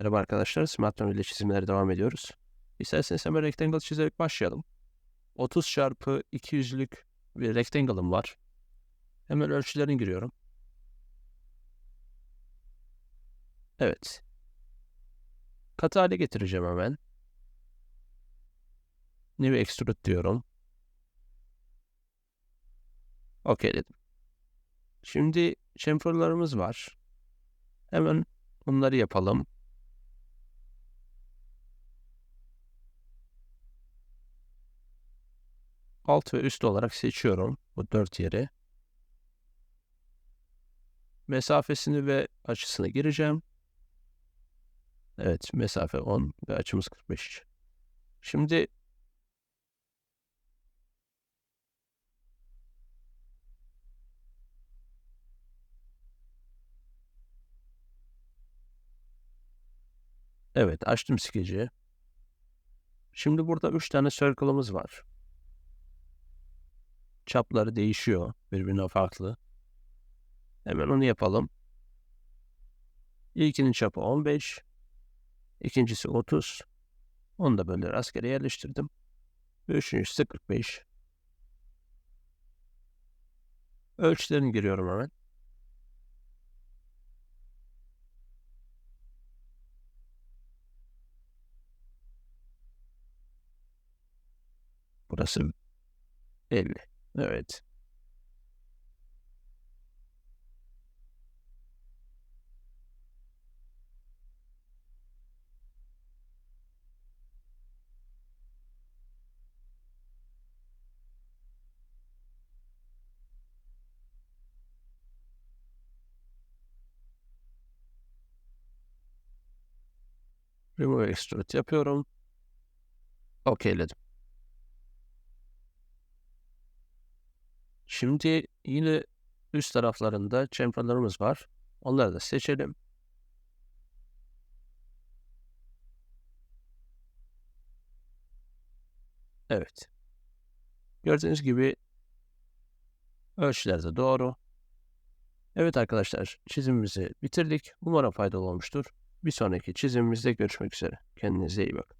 Merhaba arkadaşlar, Smartphone ile çizimlere devam ediyoruz. İsterseniz hemen rectangle çizerek başlayalım. 30 çarpı 200'lük bir rectangle'ım var. Hemen ölçülerini giriyorum. Evet. Katı hale getireceğim hemen. New Extrude diyorum. OK dedim. Şimdi chamferlarımız var. Hemen bunları yapalım. Alt ve üst olarak seçiyorum bu dört yeri. Mesafesini ve açısını gireceğim. Evet, mesafe 10 ve açımız 45. Şimdi Evet, açtım skeci. Şimdi burada 3 tane circle'ımız var çapları değişiyor. Birbirine farklı. Hemen onu yapalım. İlkinin çapı 15. ikincisi 30. Onu da böyle rastgele yerleştirdim. Üçüncüsü 45. Ölçülerini giriyorum hemen. Burası 50. Evet. Remove extrude yapıyorum. OK'ledim. Şimdi yine üst taraflarında chamferlarımız var. Onları da seçelim. Evet. Gördüğünüz gibi ölçüler de doğru. Evet arkadaşlar çizimimizi bitirdik. Umarım faydalı olmuştur. Bir sonraki çizimimizde görüşmek üzere. Kendinize iyi bakın.